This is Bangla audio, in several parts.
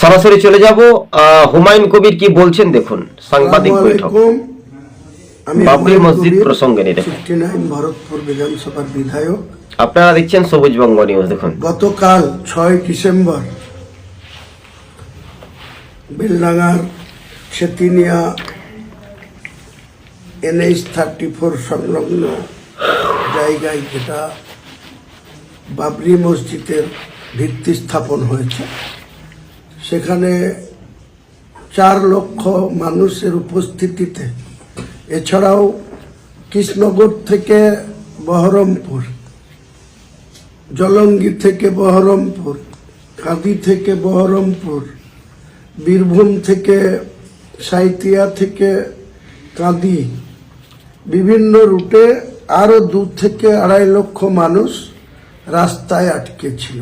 সরাসরি চলে যাব হুমায়ুন কবির কি বলছেন দেখুন সাংবাদিক বৈঠক। আমি বাবরি মসজিদ প্রসঙ্গে নিয়ে ভরতপুর বিধানসভার বিধায়ক। আপনারা দেখছেন সবুজ বঙ্গ নিউজ দেখুন। গতকাল ছয় ডিসেম্বর বেলডাঙ্গার ছেতিনিয়া এনএইচ থার্টি ফোর সংলগ্ন জায়গায় যেটা বাবরি মসজিদের ভিত্তি স্থাপন হয়েছে। সেখানে চার লক্ষ মানুষের উপস্থিতিতে। এছাড়াও কৃষ্ণগড় থেকে বহরমপুর, জলঙ্গি থেকে বহরমপুর কাঁদি থেকে বহরমপুর, বীরভূম থেকে সাইতিয়া থেকে কাঁদি, বিভিন্ন রুটে আরও দু থেকে আড়াই লক্ষ মানুষ রাস্তায় আটকে ছিল।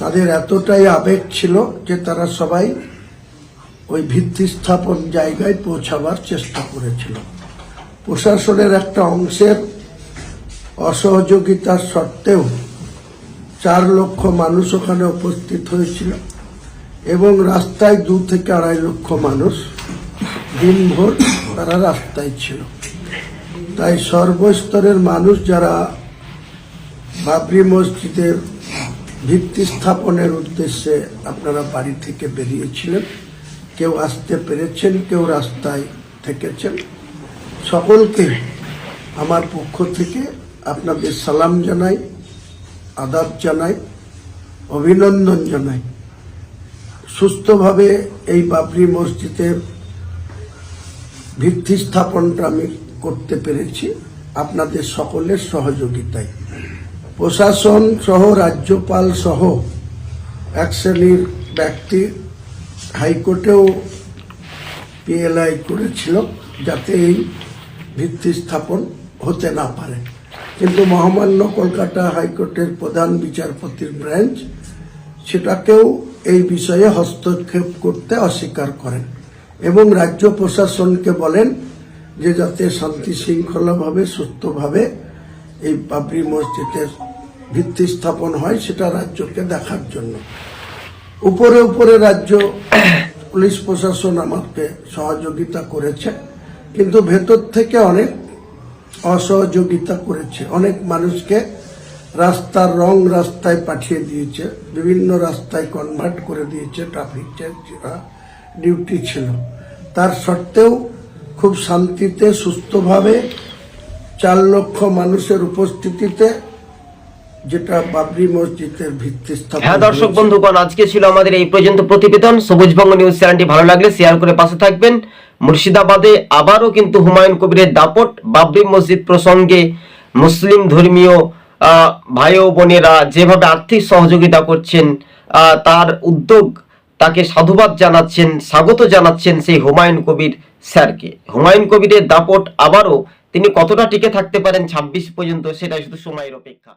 তাদের এতটাই আবেগ ছিল যে তারা সবাই ওই ভিত্তি স্থাপন জায়গায় পৌঁছাবার চেষ্টা করেছিল। প্রশাসনের একটা অংশের অসহযোগিতার সত্ত্বেও চার লক্ষ মানুষ ওখানে উপস্থিত হয়েছিল এবং রাস্তায় দু থেকে আড়াই লক্ষ মানুষ দিনভর তারা রাস্তায় ছিল। তাই সর্বস্তরের মানুষ যারা বাবরি মসজিদের ভিত্তি স্থাপনের উদ্দেশ্যে আপনারা বাড়ি থেকে বেরিয়েছিলেন। কেউ আসতে পেরেছেন, কেউ রাস্তায় থেকেছেন। সকলকে আমার পক্ষ থেকে আপনাদের সালাম জানাই, আদাব জানাই, অভিনন্দন জানাই। সুস্থভাবে এই বাবরি মসজিদের ভিত্তি স্থাপনটা আমি করতে পেরেছি। আপনাদের সকলের সহযোগিতায়। প্রশাসন সহ রাজ্যপাল সহ এক শ্রেণির ব্যক্তি হাইকোর্টেও পিএলআই করেছিল যাতে এই ভিত্তি স্থাপন হতে না পারে। কিন্তু মহামান্য কলকাতা হাইকোর্টের প্রধান বিচারপতির ব্রাঞ্চ সেটাকেও এই বিষয়ে হস্তক্ষেপ করতে অস্বীকার করেন এবং রাজ্য প্রশাসনকে বলেন যে যাতে শান্তি শৃঙ্খলাভাবে, সুস্থভাবে এই বাবরি মসজিদের ভিত্তি স্থাপন হয় সেটা রাজ্যকে দেখার জন্য। উপরে উপরে রাজ্য পুলিশ প্রশাসন আমাকে সহযোগিতা করেছে, কিন্তু ভেতর থেকে অনেক অসহযোগিতা করেছে। অনেক মানুষকে রাস্তার রং রাস্তায় পাঠিয়ে দিয়েছে, বিভিন্ন রাস্তায় কনভার্ট করে দিয়েছে ট্রাফিক ডিউটি ছিল। তার সত্ত্বেও খুব শান্তিতে, সুস্থভাবে চার লক্ষ মানুষের উপস্থিতিতে যেটা বাবরি মসজিদের ভিত্তি স্থাপন হ্যাঁ দর্শক বন্ধুগণ আজকে ছিল আমাদের এই পর্যন্ত প্রতিবেদন। সবুজ বঙ্গ নিউজ চ্যানেলটি ভালো লাগলে শেয়ার করে পাশে থাকবেন। মুর্শিদাবাদে আবারও কিন্তু হুমায়ুন কবিরের দাপট বাবরি মসজিদ প্রসঙ্গে মুসলিম ধর্মীয় ভাই ও বোনেরা যেভাবে আর্থিক সহযোগিতা করছেন তার উদ্যোগ তাকে সাধুবাদ জানাচ্ছেন স্বাগত জানাচ্ছেন সেই হুমায়ুন কবির স্যারকে। হুমায়ুন কবিরের দাপট আবারও তিনি কতটা টিকে থাকতে পারেন ছাব্বিশ পর্যন্ত সেটা শুধু সময়ের অপেক্ষা।